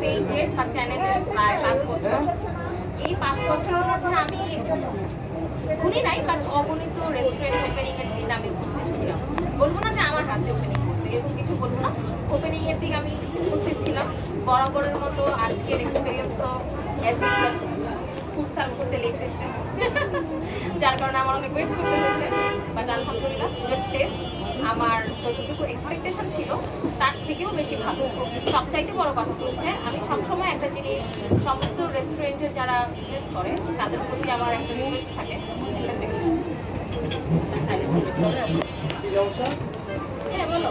পেজের বা চ্যানেলের প্রায় পাঁচ বছর। এই পাঁচ বছরের মধ্যে আমি গুনি নাই বাট অগণিত রেস্টুরেন্ট ওপেনিং এর আমি উপস্থিত ছিলাম। বলব না যে আমার হাত ওপেনিং করছে এরকম কিছু বলব না। ওপেনিং এর দিকে আমি উপস্থিত ছিলাম। বরাবরের মতো আজকের এক্সপিরিয়েন্সও অ্যাজ সার্ভ করতে লেট যার কারণে আমার অনেক ওয়েট করতে হয়েছে বাট আলহামদুলিল্লাহ গুড টেস্ট আমার যতটুকু এক্সপেকটেশন ছিল তার থেকেও বেশি ভালো। সবচাইতে বড় কথা হচ্ছে আমি সবসময় একটা জিনিস সমস্ত রেস্টুরেন্টের যারা বিজনেস করে তাদের প্রতি আমার একটা রিকোয়েস্ট থাকে একটা? হ্যাঁ বলো।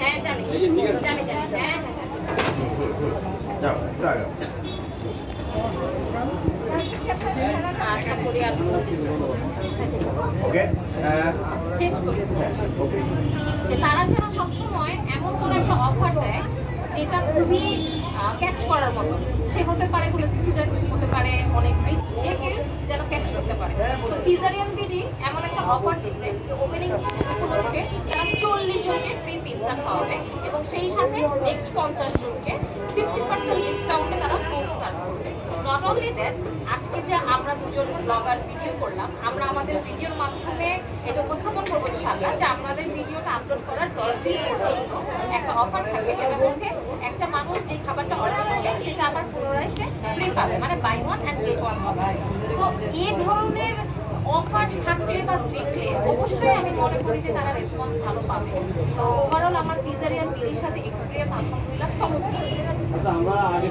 হ্যাঁ জানি। জানি জানি। হ্যাঁ হ্যাঁ হ্যাঁ। আশা করি আর কোনো শেষ করি। যে তারা যেন সবসময় এমন কোনো একটা অফার দেয় যেটা খুবই ক্যাচ করার মতো। সে হতে পারে কোনো স্টুডেন্ট হতে পারে অনেক রিচ যে কেউ যেন ক্যাচ করতে পারে। সো পিজারিয়ান বিডি এমন একটা অফার দিছে যে ওপেনিং উপলক্ষে তারা চল্লিশ জনকে ফ্রি পিৎজা খাওয়াবে এবং সেই সাথে নেক্সট পঞ্চাশ জনকে ফিফটি পার্সেন্ট ডিসকাউন্টে তারা নট অনলি দ্যাট আজকে যে আমরা দুজন ব্লগার ভিডিও করলাম, আমরা আমাদের ভিডিওর মাধ্যমে এটা উপস্থাপন করব ইনশাআল্লাহ যে আমাদের ভিডিওটা আপলোড করার দশ দিন পর্যন্ত একটা অফার থাকবে। সেটা হচ্ছে একটা মানুষ যে খাবারটা অর্ডার করবে, সেটা আবার পুনরায় সে ফ্রি পাবে মানে buy one and get one হবে। সো এই ধরনের অফার থাকলে বা দেখলে অবশ্যই আমি মনে করি যে তারা রেসপন্স ভালো পাবে। তো ওভারঅল আমার পিজারিয়ান বিলির সাথে এক্সপিরিয়েন্স আলহামদুলিল্লাহ চমৎকার। আচ্ছা আমরা আগে